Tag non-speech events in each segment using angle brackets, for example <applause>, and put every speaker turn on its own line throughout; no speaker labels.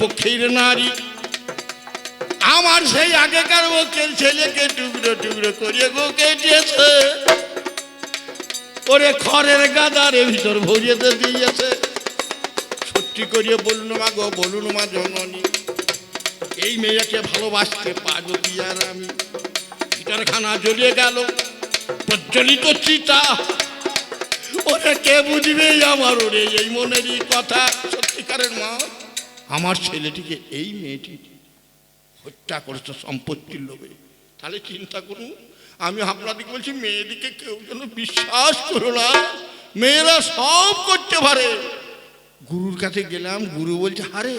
পক্ষের নারী। আমার সেই আগেকার বকের ছেলেকে টুকরো টুকরো করে গো কেটেছে। ওরে খড়ের গাদারে ভিতর ভরিয়েতে দিয়েছে। সত্যি করিয়ে বলুন মা গো, বলুন মা জননী, এই মেয়েকে ভালোবাসতে পারব কি আর আমি? চিটারখানা জ্বলিয়ে গেল, প্রজ্বলিত চিতা। ওরে কে বুঝবে আমার ওরে এই মনেরই কথা? সত্যিকারের মা। আমার ছেলেটিকে এই মেয়েটি হত্যা করেছে সম্পত্তির লোভে। তাহলে চিন্তা করুন, আমি আপনাদেরকে বলছি, মেয়েদিকে কেউ যেন বিশ্বাস করো না, মেয়েরা সব করতে পারে। গুরুর কাছে গেলাম, গুরু বলছে, হারে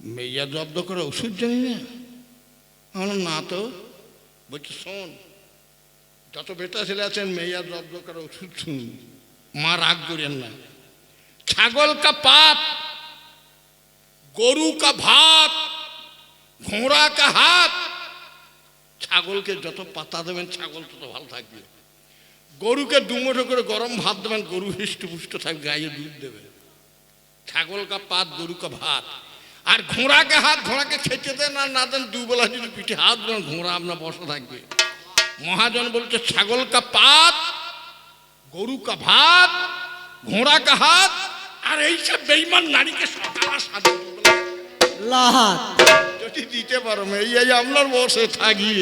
মেয়া জব্দ করে ওষুধ জানি না? আমার না তো। বলছে, শোন, যত বেটা ছেলে আছেন মেয়া জব্দ করে ওষুধ শুন মা রাগ করেন না। ছাগল কা পাত গরু কা ভাত ঘোড়া কা হাত ছাগলকে যত পাতা দেবেন, ছাগল তত ভালো থাকবে। গরুকে দুমুঠো করে গরম ভাত দেবেন, গরু হৃষ্টপুষ্ট থাকবে, গায়ে দুধ দেবে। ছাগল কা পাত, গরু কা ভাত। আর ঘোড়াকে হাত, ঘোড়াকে খেতে দেন আর না দেন, দুবেলা যদি পিঠে হাত দেন, ঘোড়া আপনার বসা থাকবে। মহাজন বলছে, ছাগল কা পাত, গরু কা ভাত, ঘোড়া কা হাত, আর এইসব বেইমান নারীকে সকাল সাধু
লাহাত।
যদি দিতে পারো এই এই আপনার বসে থাকি।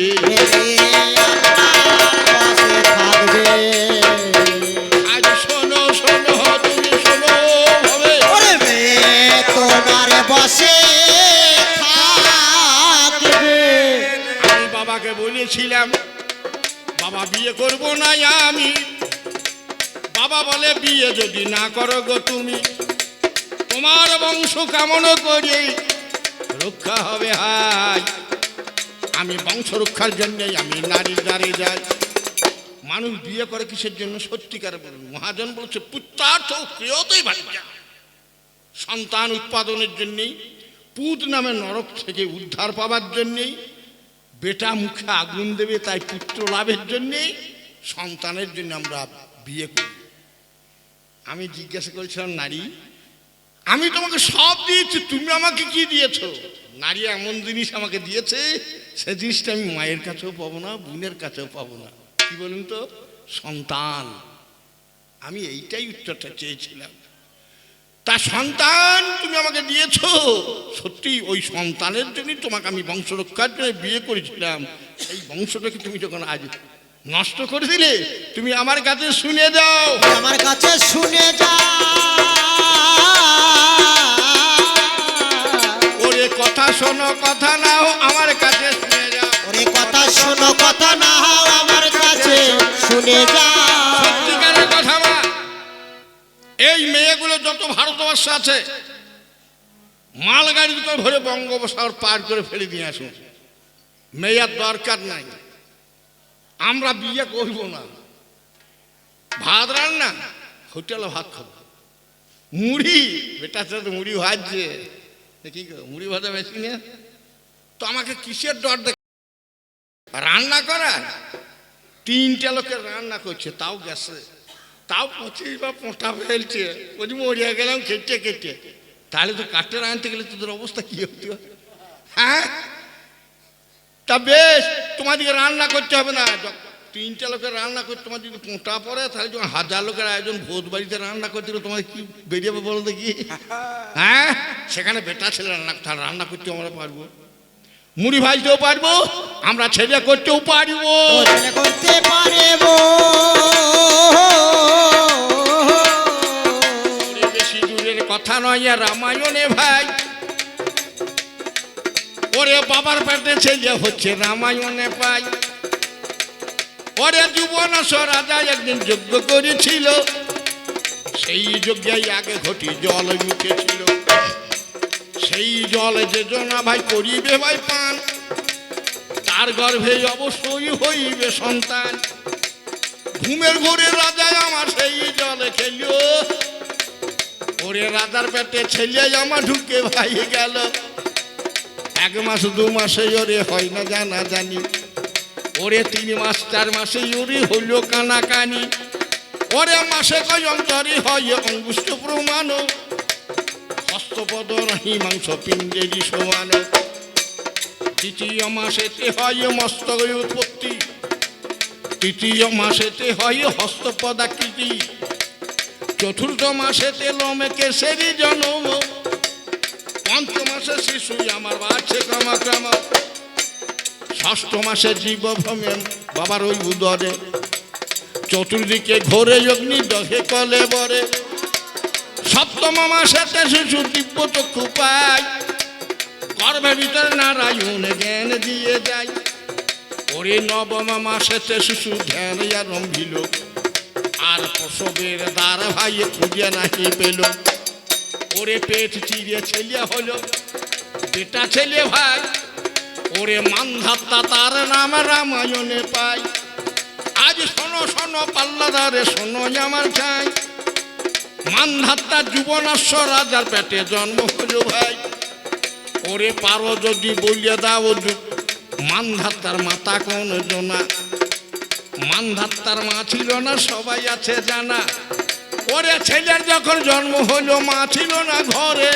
আজ শোনো শোনো তুমি শোনো ভাবে
ওরে মেয়ে তোমার বসে থাকবে।
আমি বাবাকে বলেছিলাম বাবা বিয়ে করব না আমি। বাবা বলে বিয়ে যদি না করো গো তুমি তোমার বংশ কামন করি রক্ষা হবে, হাই। আমি বংশ রক্ষার জন্যই আমি নারীর দ্বারে যাই। মানুষ বিয়ে করে কিসের জন্য? সত্যিকার বলুন। মহাজন বলছে, পুত্রার্থ ক্রিয়তই ভাইয়া সন্তান উৎপাদনের জন্যেই, পুত নামে নরক থেকে উদ্ধার পাবার জন্যেই, বেটা মুখে আগুন দেবে, তাই পুত্র লাভের জন্যেই সন্তানের জন্য আমরা বিয়ে করি। আমি জিজ্ঞাসা করেছিলাম, নারী আমি তোমাকে সব দিয়েছি, তুমি আমাকে কি দিয়েছ? নারী এমন জিনিস আমাকে দিয়েছে, সে জিনিসটা আমি মায়ের কাছেও পাবো না, বোনের কাছেও পাবো না। কি বলুন তো? সন্তান। আমি এইটাই উত্তরটা চেয়েছিলাম। তা সন্তান তুমি আমাকে দিয়েছ, সত্যি ওই সন্তানের জন্যই তোমাকে আমি বংশ রক্ষার জন্য বিয়ে করেছিলাম। সেই বংশটাকে তুমি যখন আজ নষ্ট করে দিলে, তুমি আমার কাছে শুনে দাও।
আমার কাছে শুনে যা।
শোনো কথা নাও আমার কাছে শুনে যাও।
ওরে কথা শোনো কথা না হও আমার কাছে শুনে যা
সত্যিকারের কথা মা এই মেয়েগুলো যত ভারতবর্ষে আছে মালগাড়ি করে ভরে বঙ্গোপসাগর পার করে ফেলে দিয়ে আসুন। মেয়ের দরকার নাই। আমরা বিয়ে করব না। ভাত রান্না হোটেলে ভাত খাব। মুড়ি বেটা সাথে মুড়ি ভাজছে। কি মুড়ি ভাজা বেশি নিয়ে? তো আমাকে কিসের ডর দেখ রান্না করার? তিনটা লোকের রান্না করছে, তাও গ্যাসে। তাও পঁচিশ বা পোঁটা ফেলছে। বলছি, মরিয়া গেলাম কেটে কেটে তাহলে তো কাঠের আনতে গেলে তোদের অবস্থা কি হতো? হ্যাঁ? তা বেশ তোমাদেরকে রান্না করতে হবে না। তিনটা লোকের রান্না করতে তোমার যদি পোঁটা পড়ে তাহলে যখন হাজার লোকের আয়োজন ভোজ বাড়িতে রান্না করতে গেলে তোমাদের কি বেরিয়ে যাবে বলো দেখি? <laughs> হ্যাঁ? সেখানে বেটা ছেলে রান্না তাহলে রান্না করতে আমরা পারব। মুড়ি ভাজতেও পারব আমরা ছেলে করতেও পারব।
করতে পারব।
বেশি দূরের কথা নয় রামায়ণে ভাই। ওরে বাবার পেটে ছেলে হচ্ছে রামায়ণে পাই ওরে যুবন রাজা একদিন যজ্ঞ করেছিল। সেই যজ্ঞাই আগে ঘটি জল উঠেছিল সেই জল যে জনা ভাই করিবে ভাই পান, তার গর্ভে অবশ্যই হইবে সন্তান। ঘুমের ঘোরে রাজা আমার সেই জলে খেলিও ওরে রাজার পেটে ছেলে আমার ঢুকে ভাই গেল। এক মাস দু মাসে ওরে হয় না জানা জানি। ওরে তিন মাস, চার মাসে ওরে হইল কানা কানি ওরে মাসে কয় অন্তরে হয় অঙ্গুষ্ঠ প্রমাণ। হস্ত হস্তপদ নাহি মাংস পিণ্ডেরই সমান তৃতীয় মাসেতে হয় মস্তক উৎপত্তি। তৃতীয় মাসেতে হয় হস্তপদাকৃতি চতুর্থ মাসেতে লোমে কেশেরই জন্ম। পঞ্চম মাসে শিশু আমার বাড়ছে ক্রমাক্রম। ষষ্ঠ মাসে জীব ভ্রমে, বাবার ওই উদরে। চতুর্দিকে ঘোরে অগ্নি, দহে কলে বরে। সপ্তম মাসেতে শিশু দিব্য চক্ষু পায়। গর্ভের ভিতরে নারায়ণ জ্ঞান দিয়ে যায়। ওরে নবম মাসেতে শিশু ধ্যান আরম্ভিল। আর প্রসবের দ্বার ভাই খুঁজে নাহি পেল। ওরে পেট চিড়ে ছেলে হলো, বেটা ছেলে ভাই ওরে মান্ধাত্তা তার নাম রামায়ণে পাই। আজ শোনো শোনো, পাল্লাদারে, শোনো, আমার চাই মান্ধাত্তা যুবনাশ্ব রাজার পেটে জন্ম হলো ভাই। ওরে পারো যদি বলিয়ে দাও মান্ধাত্তার মাতা কোন জনা। মান্ধাত্তার মা ছিল না, সবাই আছে জানা। ওরে ছেলের যখন জন্ম হলো, মা ছিল না ঘরে।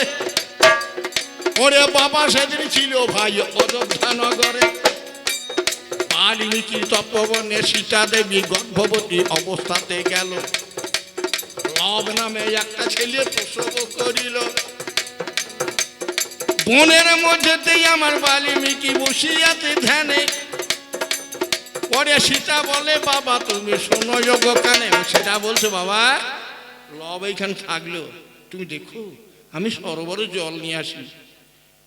ওরে বাবা, সেদিন ছিল ভাই অযোধ্যা নগরে বাল্মীকি তপবনে সীতা দেবী গর্ভবতী অবস্থাতে গেল। লব নামে একটা ছেলে প্রসব করিল। বনের মধ্যেতেই আমার বাল্মীকি বসিয়াতে ধ্যানে। পরে সীতা বলে, বাবা, তুমি শোনো যোগ কানে সেটা বলছে, বাবা লব এইখানে থাকল। তুমি দেখো, আমি সরোবরে জল নিয়ে আসি।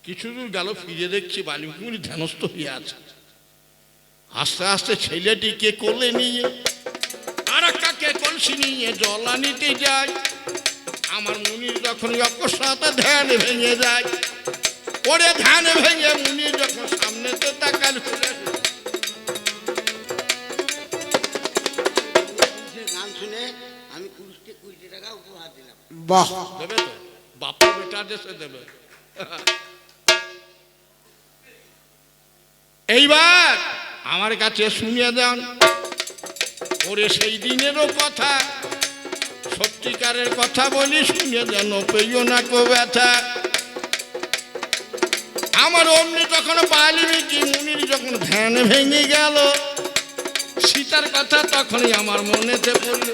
কিছু দূর গেল ফিরে দেখছি বাল্মীকি ধ্যানস্থ হয়ে আছে। আস্তে আস্তে ছেলেটিকে কোলে নিয়ে আর কাকে কলসি নিয়ে জল আনিতে যায়। আমার মুনির যখন অকস্মাতে ধ্যান ভেঙে যায় ওরে ধ্যান ভেঙে মুনি যখন সামনেতে তাকাল
গান শুনে আমি কুড়িটি কুড়িটি টাকা উপহার দিলাম।
বাহ!
দেবে তো? বাপা বেটা দেশে দেবে। এইবার আমার কাছে শুনিয়ে দেন, ওরে সেই দিনেরও কথা, সত্যিকারের কথা বলি শুনে দেন পেইও না কো ব্যথা। আমার অমনি তখন বাল্মীকি মুনির যখন ধ্যান ভেঙে গেল, সীতার কথা তখনই আমার মনেতে পড়ল,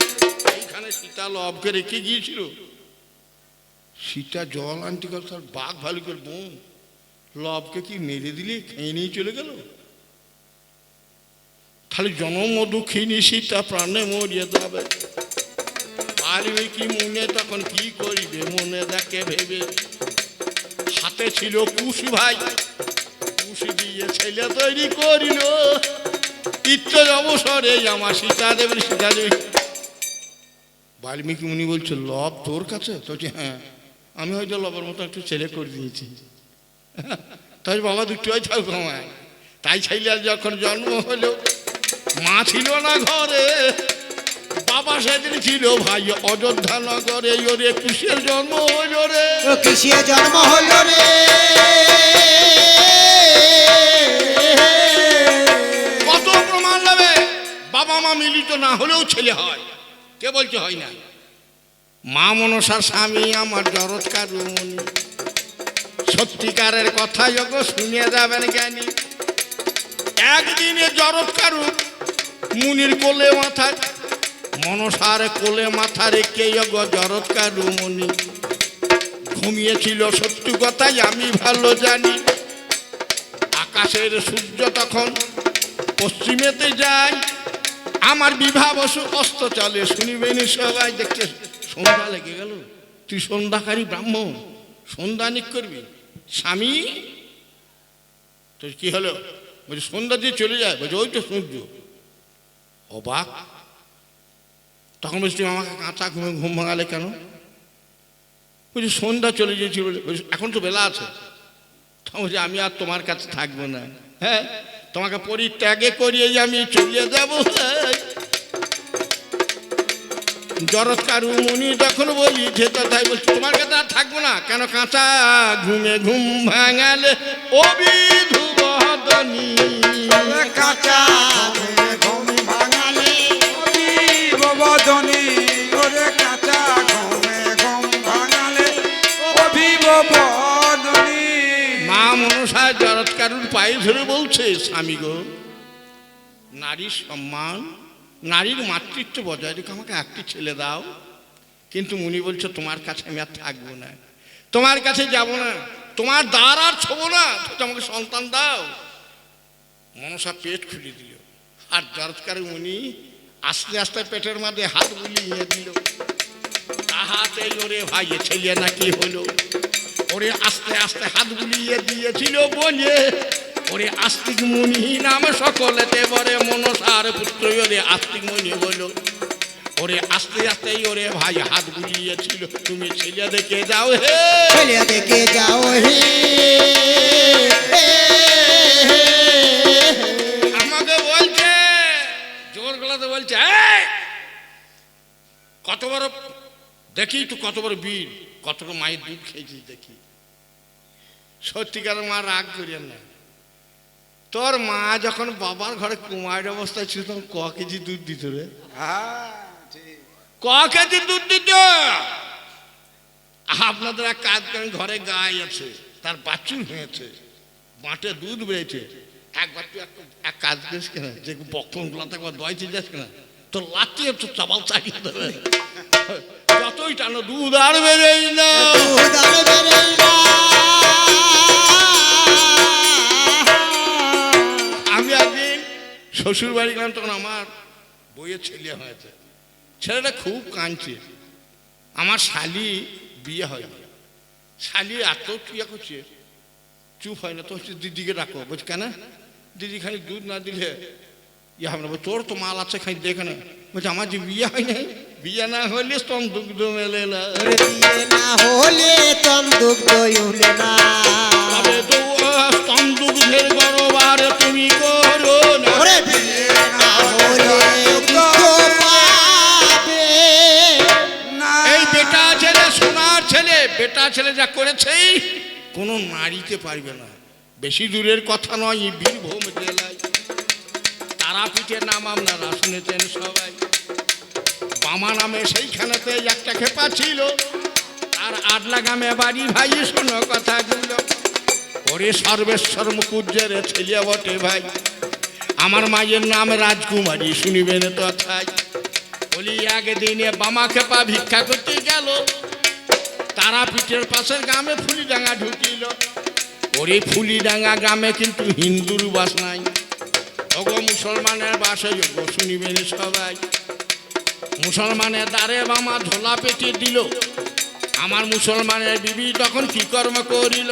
এইখানে সীতা লবকে রেখে গিয়েছিল? সীতা জল আনতে কথা বাঘ ভালুকের বোন। লবকে কি মেরে দিলে? খেয়ে নিয়ে চলে গেল। খালি জনম দুঃখিনী সীতা প্রাণে মরিয়ে যাবে পারবে কি মনে? তখন কি করিবে? মনে দেখে ভেবে। হাতে ছিল কুশ ভাই। কুশ দিয়ে ছেলে তৈরি করিল। ইচ্ছে অবসরে আমার সীতা দেবেন সীতা দেবী বাল্মীকি মুনি বলছে লব তোর কাছে? তো হ্যাঁ আমি হয়তো লবের মতো একটু ছেলে করে দিয়েছি। তাই বাবা দুটোই থাকব আমায়। তাই ছেলের যখন জন্ম হলো মা ছিল না ঘরে বাবা সেদিন ছিল ভাই অযোধ্যা নগরে। ওরে কুশের জন্ম হইল রে?
ও জন্ম হলো রে?
কত প্রমাণ নেবে? বাবা মা মিলিত না হলেও ছেলে হয়। কে বলছে হয় না? মা মনসার স্বামী আমার জরৎকার সত্যিকারের কথা যোগ শুনিয়ে যাবেন জ্ঞানী। একদিনে জরৎকার মুনির কোলে মাথা, মনসার কোলে মাথা রেখে যোগ জরৎকার মনি। ঘুমিয়েছিল সত্যি কথাই, আমি ভালো জানি। আকাশের সূর্য তখন পশ্চিমেতে যায়। আমার বিবাহ বসু অস্ত চলে, শুনিবেন সবাই, দেখতে সন্ধ্যা লেগে গেল। তুই সন্ধ্যাকারী ব্রাহ্মণ, সন্ধ্যা নিক করবি। স্বামী? তো কি হলো? বলছি, সন্ধ্যা দিয়ে চলে যায়। বলছে, ওই তো সূর্য। অবাক। তখন বলছি, তুমি আমাকে কাঁচা ঘুমে ঘুম ভাঙালে কেন? বলছি, সন্ধ্যা চলে গিয়েছিল বলছি, এখন তো বেলা আছে। তখন বলছি, আমি আর তোমার কাছে থাকব না। হ্যাঁ? তোমাকে পরিত্যাগে করিয়ে আমি চলে যাব। জরৎকারু মুনি যখন বলি যে তাই বলছি তোমার কাছে আর থাকব না? কেন কাঁচা ঘুমে ঘুম ভাঙালে? অবিধু বদনী
কাঁচা ঘুম ভাঙালে? ওরে কাঁচা ঘুমে ঘুম ভাঙালে
মা মনসা জরৎ কারুর পায়ে ধরে বলছে স্বামী গো নারীর সম্মান নারীর মাতৃত্ব বজায় রেখে আমাকে একটি ছেলে দাও। কিন্তু মুনি বলছে, তোমার কাছে আমি আর থাকব না। তোমার কাছে যাব না। তোমার দ্বার আর ছোবো না। আমাকে সন্তান দাও। মনসা পেট খুলে দিল। আর জরৎকার উনি আস্তে আস্তে পেটের মধ্যে হাত বুলিয়ে দিল। তাহাতে ওরে ভাই ছেলে নাকি হলো? ওরে আস্তে আস্তে হাত বুলিয়ে দিয়েছিল বলে ওরে আস্তিক মুনি নাম সকলেতে বরে মনসার পুত্র। ওরে আস্তিক মুনি বলো ওরে আস্তে আস্তে ওরে ভাই হাত বুলিয়েছিল তুমি ছেলে দেখে যাও হে।
ছেলে দেখে যাও হে।
আমাকে বলছে জোর গলাতে বলছে "এই! কত বড় দেখি তুই কত বড় বীর কত বড় মায়ের দুধ খেয়েছিস দেখি। সত্যিকার মা রাগ করিয়েন না। তোর মা যখন বাবার ঘরে কুমার অবস্থায় ছিল, তখন ক কেজি দুধ দিত রে? ক কেজি দুধ দিত? আপনাদের এক কাজ করেন, ঘরে গাই আছে, তার বাছুর হয়েছে, বাঁটে দুধ বেড়েছে। একবার তুই এক কাজ করিস কেন যে বক্ষণ গুলাতে একবার দোয়াইতে যাস কেন তোর লাতি একটু চাবাল চালিয়ে দেবে। যতই টানো, দুধ আর বেরোই না।
বেরেই না।
শ্বশুর বাড়ি গেলাম তখন আমার বইয়ের ছেলে হয়েছে। ছেলেটা খুব কাঁদছে। আমার শালি বিয়ে হয়নি। শালি এত ক্রিয়া করছে চুপ হয় না। তো হচ্ছে দিদিকে ডাকো বলছি কেন? দিদি খালি দুধ না দিলে ইয়ে হবে না। তোর তো মাল আছে খালি দেখে না। বলছে আমার যে বিয়ে হয় নাই বিয়ে না হলে স্তন দুগ্ধ মেলে না।
না হলে তম দুগ্ধ উঠলে না।
তবে তো স্তন দুগ্ধের গরবার তুমি করো না। বেটা ছেলে যা করেছেই কোনো নারীতে পারবে না। বেশি দূরের কথা নয় বীরভূম জেলায়। তারাপীঠের নাম আপনারা শুনেছেন সবাই। বামা নামে সেইখানেতে একটা খেপা ছিল। আর আডলা গ্রামে বাড়ি ভাই, শোনো কথাগুলো। ওরে সর্বেশ্বর মুকুজ্জের ছেলে বটে ভাই। আমার মায়ের নাম রাজকুমারী, শুনিবেন তথায় বলি, একদিনে বামা খেপা ভিক্ষা করতে গেল। তারাপীঠের পাশের গ্রামে ফুলিডাঙ্গা ঢুকিল। ওরে ফুলিডাঙ্গা গ্রামে কিন্তু হিন্দুর বাস নাই। ওগো মুসলমানের বাসে যোগ্য শুনিবেন সবাই। মুসলমানের দ্বারে বামা ঝোলা পেটে দিল। আমার মুসলমানের বিবি তখন কি কর্ম করিল?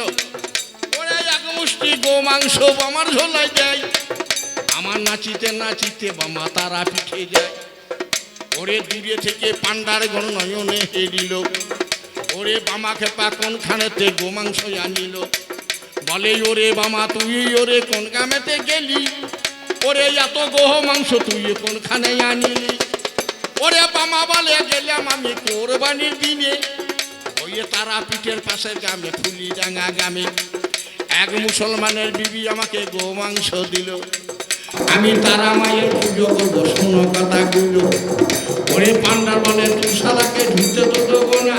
ওরে এক মুষ্টি গো মাংস আমার ঝোলায় যায় আমার নাচিতে নাচিতে বামা তারা পিঠে যায়। ওরে দূরে থেকে পান্ডার গণ নয়নে হেরিল ওরে বামা খেপা কোনখানেতে গোমাংস আনিল? বলে, ওরে বামা, তুই ওরে কোন গ্রামেতে গেলি? ওরে এত গোহ মাংস তুই কোনখানে আনিলি? ওরে বামা বলে, গেলাম আমি কোরবানির দিনে। ওই তারা পিঠের পাশে গ্রামে ফুলি ডাঙা গ্রামে, এক মুসলমানের বিবি আমাকে গোমাংস দিল। আমি তারা মায়ের পুজো করব, শোনো কথাগুলো ওরে পান্ডা বলে, তুই শালাকে ঢুকতে তো দেবো না।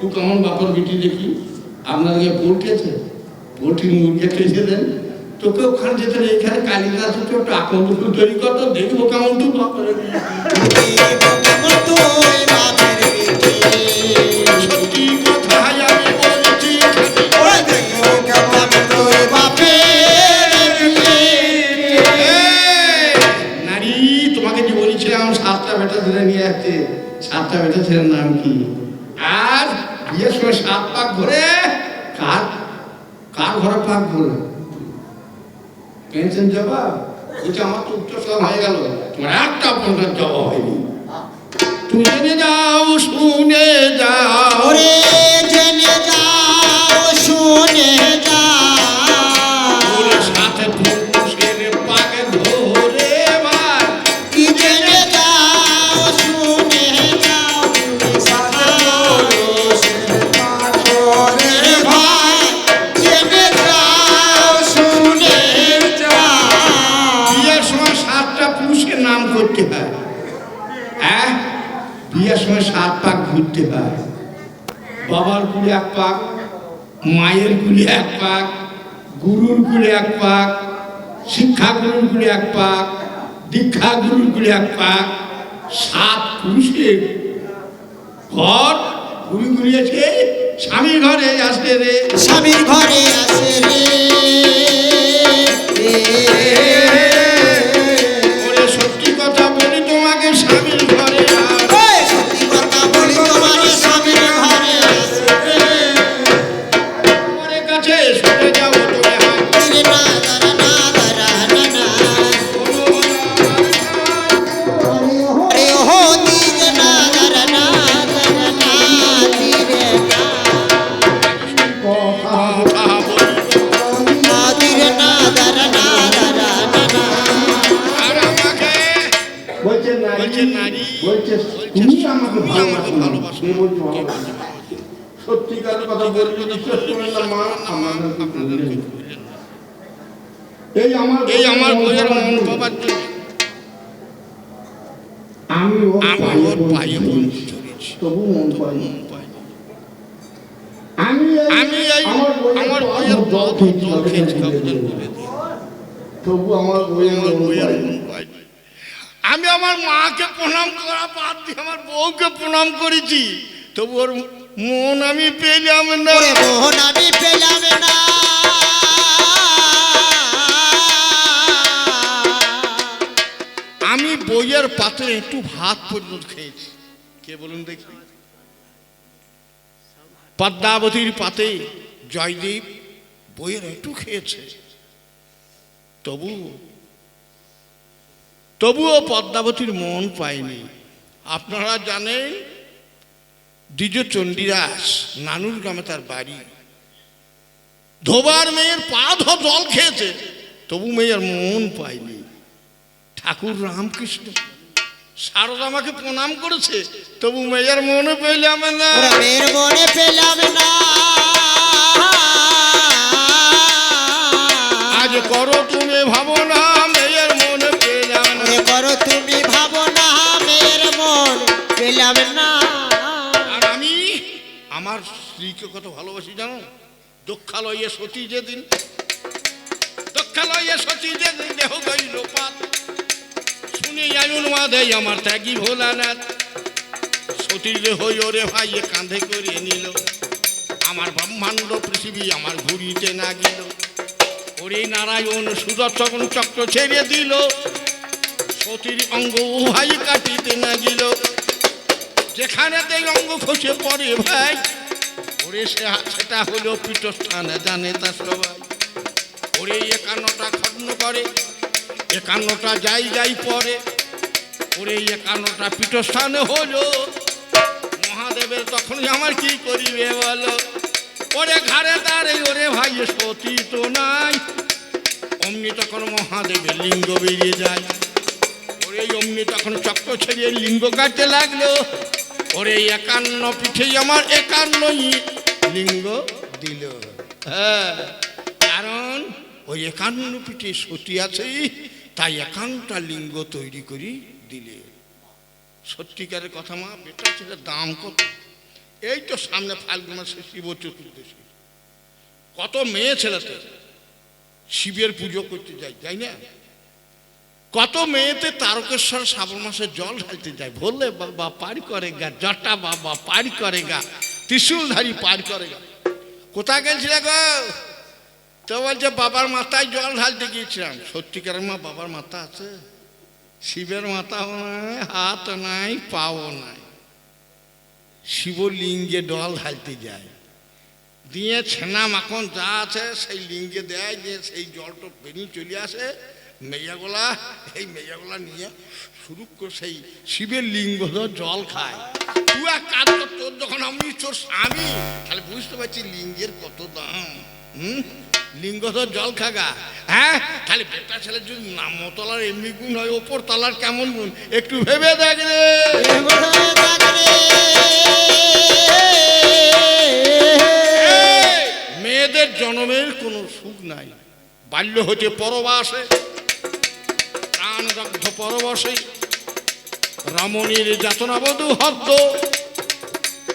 তুই কেমন বাপর বিটি দেখি আপনাদেরকে পোল্টেছে পোল্ট্রি মুরগি খেয়েছে দেন তোকে ওখানে যেতে এখানে কালিদাস একটু আকন্দ তৈরি করতো দেখব
কেমন তুই বাপরে
সাতটা বেটা ধরে নিয়ে আসছে সাতটা বেটা ছেলের নাম কি সময় সাত পাক ঘুরে? কার কার ঘরে পাক ঘুরে পেনশন জবাব বলছে আমার তো উত্তর সব হয়ে গেল। তোমার একটা পর্যন্ত জবাব হয়নি। তুমি যাও, শুনে যাও।
ওরে
দীক্ষা গুরুর কুলে এক পাক সাত আমার বইয়ের
জল
জল
খেয়েছি, বলে। তবু আমার বইয়ের
বইয়ের মন। আমি আমার মাকে প্রণাম করা বাদ দিয়ে আমার বউকে প্রণাম করেছি। তবু ওর মন আমি পেলাম না।
মোহন আমি পেলাম না।
আমি বইয়ের পাতে একটু ভাত পর্যন্ত খেয়েছি। কে বলুন দেখি। পদ্মাবতীর পাতে জয়দীপ বইয়ের একটু খেয়েছে। তবু, তবুও পদ্মাবতীর মন পায়নি। আপনারা জানেন, দ্বিজ চণ্ডীদাস নানুর গ্রামে তার বাড়ি। ধোবার মেয়ের পা ধো জল খেয়েছে, তবু মেয়ের মন পায়নি। ঠাকুর রামকৃষ্ণ সারদা আমাকে প্রণাম করেছে, তবু মেয়ের মনে পেলাম না।
মেয়ের মনে পেলাম না।
আজ করো তুমি ভাবো না মেয়ের মনে পেলাম
করো তুমি ভাবো না মেয়ের মন পেলাম না।
আর আমি আমার স্ত্রীকে কত ভালোবাসি জানো? দক্ষালয়ে সতী যেদিন দক্ষালয়ে সতী যেদিন দেহ গইল পাত শুনে আয়ুন মাধে আমার ত্যাগী ভোলানাথ। সতীর দেহ ওরে ভাই কাঁধে করে নিল। আমার ব্রহ্মাণ্ড পৃথিবী আমার ঘুরিতে না গেল। ওরে নারায়ণ সুদর্শন চক্র ছেড়ে দিল। সতীর অঙ্গ উহাই কাটিতে না গেল। যেখানে অঙ্গ খসে পড়ে ভাই ওরে সে- সেটা হলো পীঠস্থানে, জানে তা সবাই। ওরে একান্নটা খণ্ড করে, একান্নটা যাই যাই পরে ওরে একান্নটা পীঠস্থানে হলো। মহাদেবের তখনই আমার কি করিবে বলো? ওরে ঘাড়ে দাঁড়ে, ওরে ভাই সতী তো নাই। অমনি তখন মহাদেবের লিঙ্গ বেরিয়ে যায়। ওরে অমনি তখন চক্র ছেড়িয়ে লিঙ্গ কাটতে লাগল। ওরে একান্ন পিঠে আমার একান্নই লিঙ্গ দিল। হ্যাঁ কারণ ওই একান্ন পিঠে সতী আছে, তাই একান্নটা লিঙ্গ তৈরি করি দিলে। সত্যিকারের কথা মা, বেটা ছেলের দাম কত? এই তো সামনে ফাল্গুন মাসে শিব চতুর্দশী। কত মেয়ে ছেলে তো শিবের পুজো করতে যায় তাই না? কত মেয়েতে তারকেশ্বর শ্রাবণ মাসে জল ঢালতে যায়, বললে বাবা পারি করে গা জটা বাবা পারি করে গা ত্রিশুলধারী পারি করে গা কোথায় গেছিলে গো? তো বলছে, বাবার মাথায় জল ঢালতে গিয়েছিলাম। সত্যিকারের মা বাবার মাথা আছে। শিবের মাথাও নাই হাত নাই, পাও নাই। শিবলিঙ্গে ডল ঢালতে যায়। দিয়ে ছেনা মাখন যা আছে সেই লিঙ্গে দেয়, দিয়ে সেই জলটা বেরিয়ে চলে আসে। মেয়াগুলা, এই মেয়াগুলা নিয়ে শুরু করে সেই শিবের লিঙ্গ জল খায়। তুই এক কাজ তোর যখন আমি, তোর স্বামী, তাহলে বুঝতে পারছি লিঙ্গের কত দাম। হুম? লিঙ্গ ধর জল খাগা হ্যাঁ? খালি বেটা ছেলে যদি নামতলার এমনি গুণ হয় ওপর তলার কেমন গুণ? একটু ভেবে দেখ রে। মেয়েদের জন্মের কোনো সুখ নাই। বাল্য হতে পরবাসে প্রাণদগ্ধ পরবাসে রমণীর যাতনাবধূ হদ্দ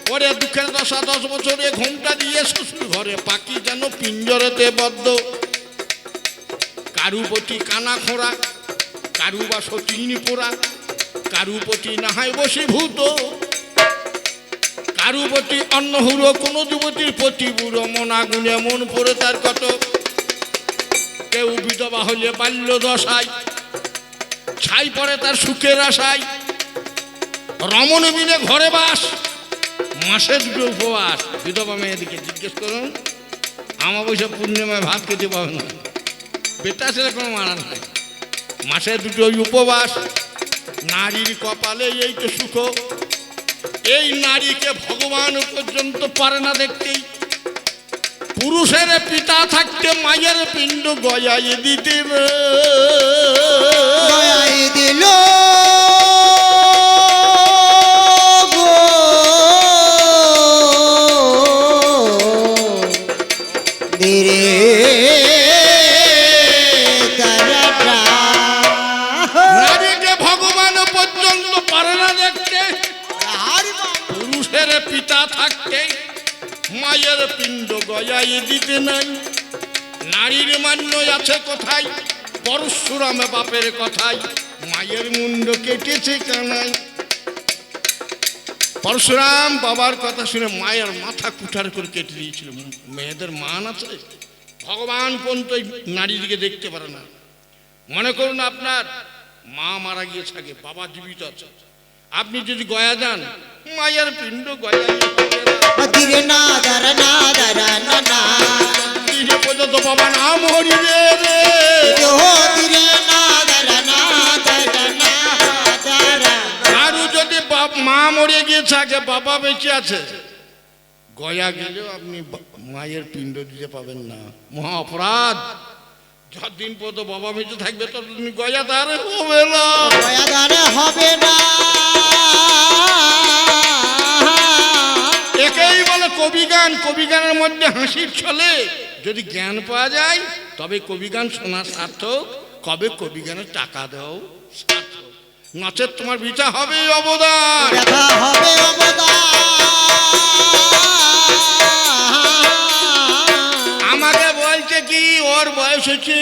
পরে দুঃখের দশা দশ বছরে ঘোমটা দিয়ে শ্বশুর ঘরে পাখি যেন পিঞ্জরেতে বদ্ধ। কারুপতি কানা খোঁড়া, কারু বা সচিন পোড়া, কারুপতি নাহায় বসীভূত কারুপতি অন্য হুড়ো কোনো যুবতীর প্রতি বুড়ো মন আগুনে মন পড়ে তার কত কেউ বিধবা হলে বাল্য দশায়, ছাই পড়ে তার সুখের আশায়। রমণ মিলে ঘরে বাস মাসে দুটো উপবাস। বিধবা মেয়েদিকে জিজ্ঞেস করুন আমাবস্যা পূর্ণিমায় ভাত খেতে পাবে না। বেটা ছেলে কোনো মারা নাই। মাসে দুটো উপবাস, নারীর কপালে এই তো সুখ। এই নারীকে ভগবান পর্যন্ত পারে না দেখতেই। পুরুষের পিতা থাকতে মায়ের পিণ্ড গয়াই দিতে রে।
দয়াই দিল।
থাকতে মায়ের পিণ্ড গয়াই দিতে নাই। নারীর মান্য আছে কোথায়? পরশুরামে বাপের কথায় মায়ের মুন্ড কেটেছে কানাই পরশুরাম বাবার কথা শুনে মায়ের মাথা কুঠার করে কেটে দিয়েছিল। মেয়েদের মান আছে? ভগবান পর্যন্ত নারীদিকে দেখতে পারে না। মনে করুন আপনার, মা মারা গিয়েছে আগে, বাবা জীবিত আছে। আপনি যদি গয়া যান, মায়ের পিণ্ড গয়া
ধীরে না দারা না দারা না না
পর্যন্ত বাবা নাম হরিবে রে
ধীরে না দারা না দারা না দারা
আরও যদি মা মরে গিয়েছে আগে বাবা বেঁচে আছে গয়া গেলেও আপনি মায়ের পিণ্ড দিতে পাবেন না মহা অপরাধ যতদিন পর্যন্ত বাবা বেঁচে থাকবে ততদিন গয়া তার হবে না
দয়া দারে হবে না
একেই বলে কবিগান কবিগানের মধ্যে হাসির ছলে। যদি জ্ঞান পাওয়া যায় তবে কবিগান শোনা সার্থক। কবে কবিগানের টাকা দাও সার্থক। নচেত তোমার বিচার হবে অবদান।
হবে অবদান।
আমাকে বলছে কি ওর বয়স হচ্ছে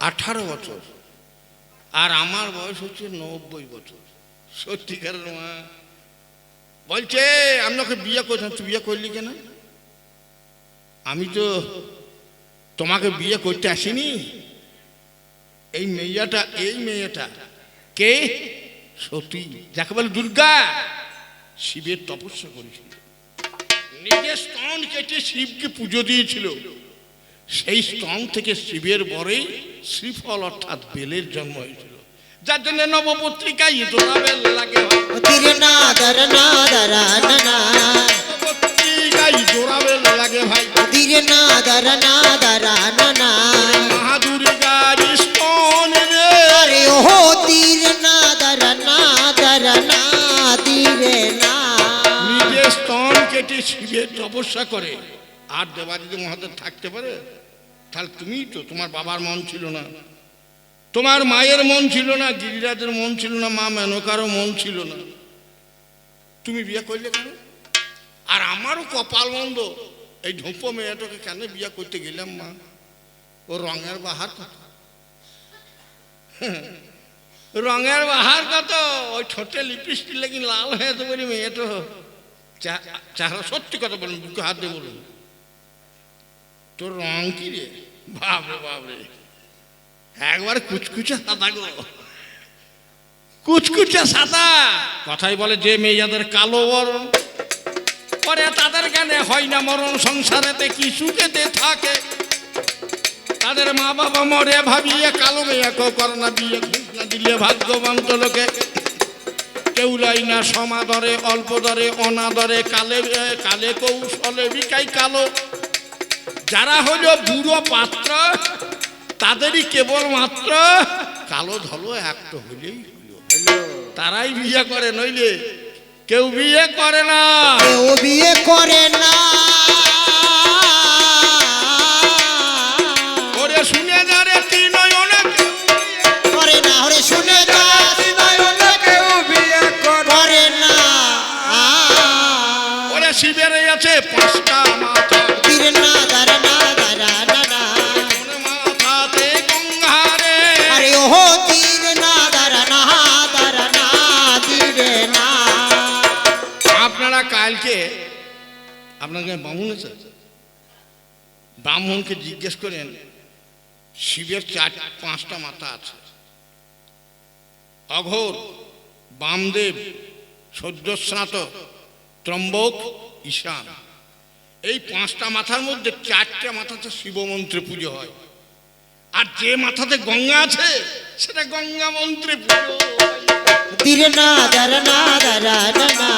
আঠারো বছর। আর আমার বয়স হচ্ছে নব্বই বছর। সত্যিকারের মা। বলছে আমি ওকে বিয়ে করছিলাম তুই বিয়ে করলি কেন? আমি তো তোমাকে বিয়ে করতে আসিনি। এই মেয়েটা এই মেয়েটা কে? সতী যাকে বলে দুর্গা, শিবের তপস্যা করেছিল। নিজের স্তন কেটে শিবকে পুজো দিয়েছিল। সেই স্তন থেকে শিবের বরে শ্রীফল অর্থাৎ বেলের জন্ম হয়েছিল। যার জন্য নবপত্রিকায় ইদোরা বেল লাগে হয়।
ধীরে না দারা না দারা না না
নবপত্রিকায় ইদোরা বেল লাগে ভাই
ধীরে না দারা না দারা না না
মহাদুর্গার স্তন রে
আরে ও তীর না দারা না দারা না ধীরে না
নিজের স্তন কেটে শিবের তপস্যা করে। আর দেবাদিদি মহাদেব থাকতে পারে? তাহলে তুমি তো তোমার বাবার মন ছিল না। তোমার মায়ের মন ছিল না, গিরিরাজের মন ছিল না, মা মেনকারও মন ছিল না। তুমি বিয়ে করলে কেন? আর আমারও কপাল মন্দ এই ঢোপো মেয়েটাকে কেন বিয়ে করতে গেলাম, মা? ও রঙের বাহার কত রঙের বাহার কত ওই ঠোঁটে লিপস্টিক লেগে লাল হয়ে যেতে পারি মেয়েটো। চেহারা সত্যি কথা বলুন, বুকে হাত দিয়ে বলুন। তোর রং কি রে? বাবরে বাবরে একবার কুচকুচে সাদা গো। কুচকুচে সাদা। কথাই বলে যে মেয়েদের কালো বরণ পরে তাদের জ্ঞানে হয় না মরণ সংসারেতে, কি সুখেতে থাকে। তাদের মা বাবা মরে ভাবিয়ে কালো মেয়াকে করোনা বিয়ে ঘুষ না দিলে ভাগ্যবান তো লোকে। কেউ লাই না সমাদরে, অল্প দরে, অনাদরে, কালে কালে কৌশলে বিকাই কালো। যারা হলো বুড়ো পাত্র তাদেরই কেবল মাত্র কালো ধলো একটা হইলেই তারাই বিয়ে করে নইলে কেউ বিয়ে করে না।
কেউ বিয়ে করে না।
আপনারা কালকে আপনাকে বামুন আছে? ব্রাহ্মণকে জিজ্ঞেস করেন শিবের চার পাঁচটা মাথা আছে। অঘোর বামদেব সদ্যস্নাত ত্রম্বক ঈশান। এই পাঁচটা মাথার মধ্যে চারটা মাথাতে শিব মন্ত্রে পুজো হয়। আর যে মাথাতে গঙ্গা আছে সেটা গঙ্গা মন্ত্রে পুজো।
না দারা না দারা না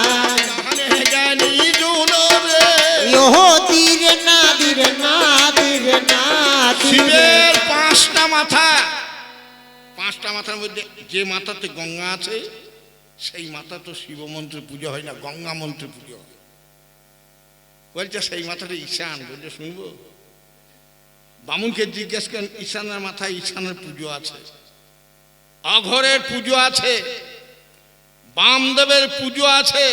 পাঁচটা মাথা, পাঁচটা মাথার মধ্যে যে মাথাতে গঙ্গা আছে, সেই মাথা তো শিব মন্ত্রে পুজো হয় না, গঙ্গা মন্ত্রে পুজো হয়। বলছে, সেই মাথাটা ঈশান, বলছে, শুনব? বামুনকে জিজ্ঞেস করেন, ঈশানের মাথায় ঈশানের পুজো আছে? অঘরের পুজো আছে, বামদেবের পুজো আছে,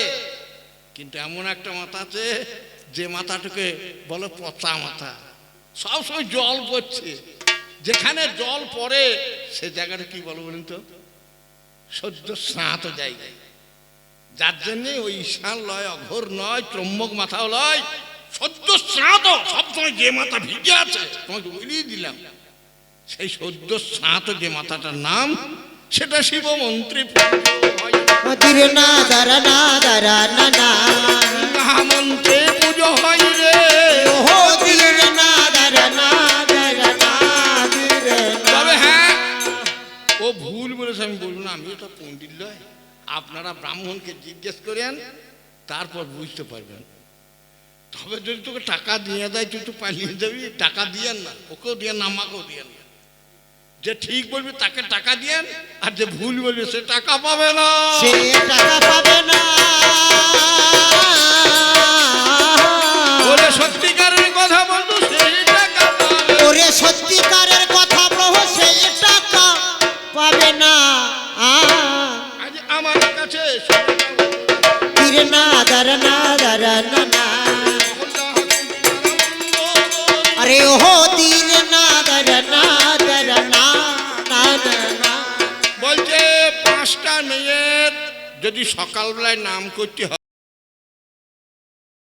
কিন্তু এমন একটা মাথা আছে যে মাথাটাকে বলে পচা মাথা সবসময় জল পড়ছে। যেখানে জল পড়ে সে জায়গাটা কি বলো বলুন তো? সদ্য স্নাত জায়গায় যার জন্যে ওই ঈশান লয় অঘোর নয় ত্রম্বক মাথাও লয় সদ্য স্নাত। সবসময় যে মাথা ভিজে আছে তোমাকে বলিয়ে দিলাম। সেই সদ্য স্নাত যে মাথাটার নাম সেটা শিব মন্ত্রী
তীর না দারা না দারা না না
মহামন্ত্রে হয় আমি বলব না আমি পণ্ডিত আপনারা ব্রাহ্মণকে জিজ্ঞেস করেন তারপর বুঝতে পারবেন। তবে যদি তোকে টাকা দিয়ে দেয় তুই তো পালিয়ে যাবি। টাকা দিয়েন না ওকেও দিয়ে না আমাকেও দিয়েন না। যে ঠিক বলবি তাকে টাকা দিয়েন আর যে ভুল বলবি সে টাকা পাবে না।
সে টাকা পাবে না।
সত্যিকারের কথা বলতো সেই টাকা
ওরে সত্যিকারের কথা প্রভু সেই টাকা পাবে না।
আজ আমার কাছে
না দারা না দারা না না আরে ও তীর না দারা না দারা না না না
বলছে পাঁচটা মেয়ের যদি সকালবেলায় নাম করতে হয়।